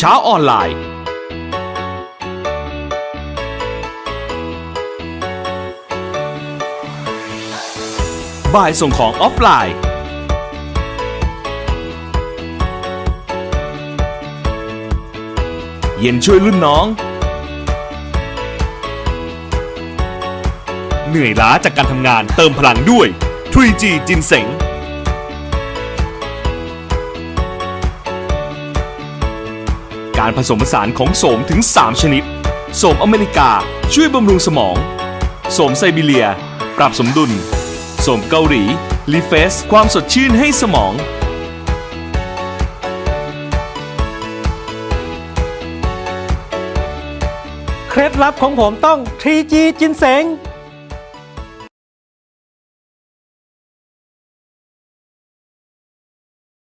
เช้าออนไลน์ บ่ายส่งของออฟไลน์ เย็นช่วยรุ่นน้อง เหนื่อยล้าจากการทำงานเติมพลังด้วย 3G จินเสง การผสมผสานของโสมถึง 3 ชนิด โสมอเมริกาช่วยบำรุงสมอง โสมไซบีเรีย ปรับสมดุล โสมเกาหลีรีเฟสความสดชื่นให้สมอง เคล็ดลับของผมต้อง 3G จินเสง